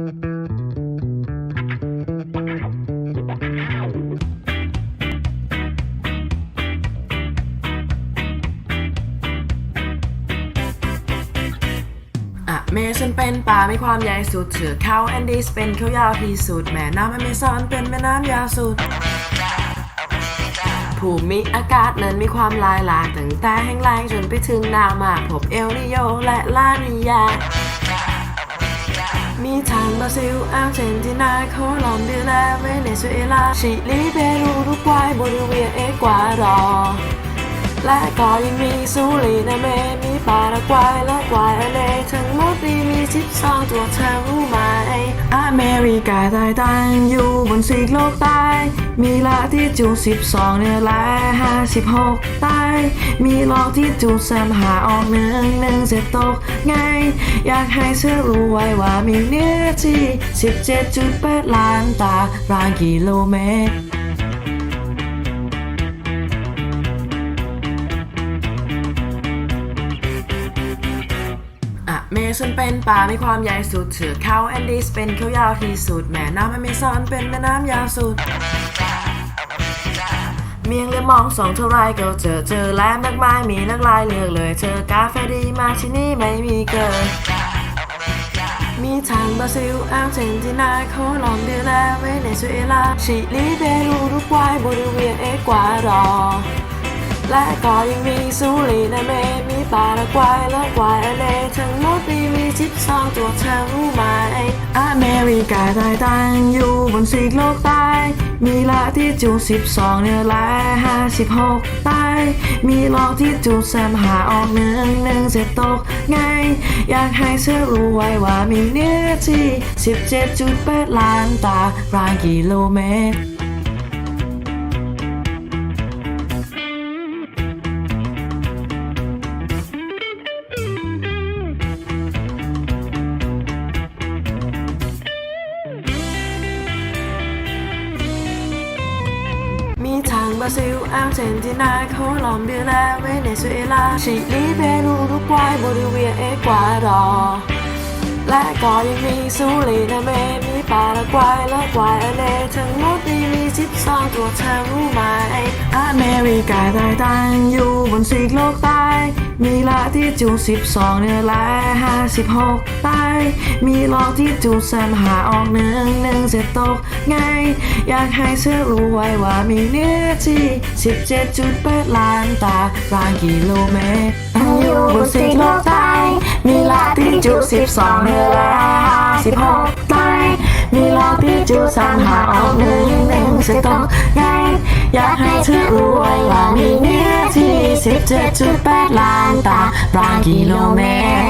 อะเมซอนเป็นป่ามีความใหญ่สุดเถือเขาแอนดีสเป็นเขายาวที่สุด แม่น้ำอเมซอนเป็นแม่น้ำยาวสุด ภูมิอากาศนั้นมีความหลายหลากตั้งแต่แห้งแล้งจนไปถึงหนาวมากพบเอลนิโยและลานียา มีทางบราซิลอาร์เจนตินาโคลอมเบียและเวเนซุเอลา ชิลีเปรูรุกวัยโบลิเวียเอกวาดอร์และก็ยังมีซูรินาเมมีปารากวัยและกวายอเลทั้งหมดนี้มี 12 ตัวเธอรู้ไหม อเมริกาใต้ตั้งอยู่บนซีกโลกใต้มีละที่จูด12เหนือและ56 ใต้ มีลอกที่จูดแซมหาออกหนึ่งหนึ่ง เสร็จตกไง อยากให้เธอรู้ไว้ว่ามีเนื้อที่17.8 ล้านตารางกิโลเมตรอะเมซอนเป็นป่ามีความใหญ่สุดเถือเขาแอนดีสเป็นเขายาวที่สุด แม่น้ำอเมซอนเป็นแม่น้ำยาวสุด เมียงเลยมองสองเท่าไรก็เจอเจอแล้วมนักไม้มีนักลายเลือกเลย เจอกาแฟดีมาที่นี่ไม่มีเกินมีทางบราซิลอาร์เจนตินาโคลอมเบียและเวเนซุเอลาชิลีเปรูรุกวัยบลิเวียเอกวาดอร์และก็ยังมีซูรินาเมมีปารากวัยและกวายอเลทั้งหมดนี้มี12ตัวเธอรู้ไหม เมริกาใต้ตั้งอยู่บนซีกโลกใต้มีละที่จูด12เหนือละห้าสิบหกใต้มีลอกที่จูดแซมหาออกหนึ่งหนึ่งเสร็จตกไง อยากให้เธอรู้ไว้ว่ามีเนื้อที่สิบเจ็ดจุดแปดล้านตารางกิโลเมตร บราซิลอาร์เจนตินาโคลอมเบียและเวเนซุเอลาชิลีเปรูรุกวัยโบลิเวียเอกวาดอร์และก็ยังมีซูรินาเม มีปารากวัยละกวายอเลทั้งหมดนี้มี12ตัวเธอรู้ไหม อเมริกาใต้ตั้งอยู่บนซีกโลกใต้มีละที่จูด12เนื้อละ56ใต้มีลอกที่จูดแซมหาออกหนึ่งหนึ่งเสร็จตกไง อยากให้เธอรู้ไว้ว่ามีเนื้อที่17.8ล้านตารางกิโลเมตรอยู่บนซีกโลกใต้มีละที่จูด12เนื้อละ56ใต้มีลอก ที่จูดแซมหาออกเนึ่งหนึ่งเสร็จตกไงอยากให้เธอรวยว่ามีเนื้อที่17.8ล้านตารางกิโลเมตร